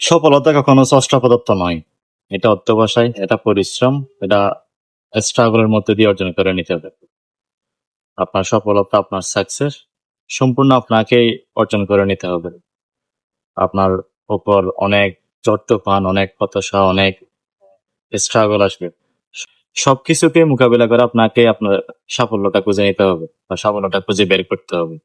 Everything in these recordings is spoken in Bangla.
সফলতা কখনো ষষ্ঠ পদার্থ নয়। এটা অত্যবসায় এটা পরিশ্রম, এটা স্ট্রাগলের মধ্যে দিয়ে অর্জন করে নিতে হবে। আপনার সফলতা, আপনার সাকসেস সম্পূর্ণ আপনাকেই অর্জন করে নিতে হবে। আপনার উপর অনেক চট্টপান অনেক হতাশা, অনেক স্ট্রাগল আসবে। সবকিছুকে মোকাবিলা করে আপনাকে আপনার সাফল্যটা খুঁজে নিতে হবে বা সাফল্যটা খুঁজে বের করতে হবে।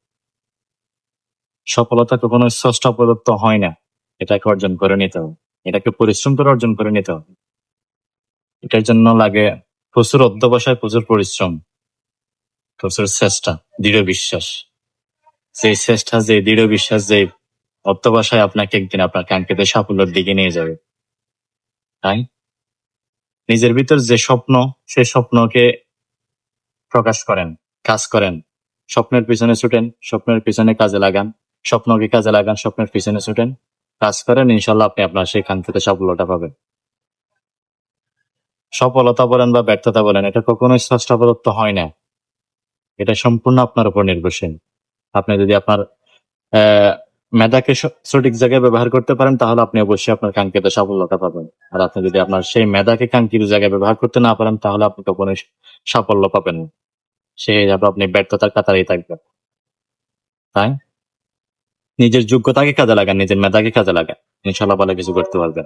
সফলতা কখনো ষষ্ঠ পদার্থ হয় না। এটাকে অর্জন করে নিতে হবে। এটাকে পরিশ্রম করে অর্জন করে নিতে হবে। এটার জন্য লাগে প্রচুর অধ্যবসায়, প্রচুর পরিশ্রম, প্রচুর চেষ্টা, দৃঢ় বিশ্বাস। যে চেষ্টা যে দৃঢ় বিশ্বাস যে অধ্যবসায় আপনাকে একদিন আপনার কাঙ্ক্ষিত সাফল্যের দিকে নিয়ে যাবে। তাই? নিজের ভিতর যে স্বপ্ন, সে স্বপ্নকে প্রকাশ করেন, কাজ করেন। স্বপ্নের পিছনে ছুটেন, স্বপ্নের পিছনে কাজে লাগান। স্বপ্নকে কাজে লাগান, স্বপ্নের পিছনে ছুটেন। কাজ করেন ইনশাল্লাহ আপনি আপনার সেই কাঙ্ক্ষিত সফলতা পাবেন। সফলতা বলেন বা ব্যর্থতা বলেন, এটা কখনোই ষষ্ঠ পদার্থ হয় না। এটা সম্পূর্ণ আপনার উপর নির্ভরশীল। আপনি যদি আপনার মেধাকে সঠিক জায়গায় ব্যবহার করতে পারেন, তাহলে আপনি অবশ্যই আপনার কাঙ্ক্ষিত সাফল্যতা পাবেন। আর আপনি যদি আপনার সেই মেধাকে কাঙ্ক্ষিত জায়গায় ব্যবহার করতে না পারেন, তাহলে আপনি কখনোই সাফল্য পাবেন সেই হিসাবে আপনি ব্যর্থতার কাতারেই থাকবেন। তাই? নিজের যোগ্যতাকে কাজে লাগান নিজের মেধাকে কাজে লাগান। ইনশাল্লাহ ভালো কিছু করতে পারবেন।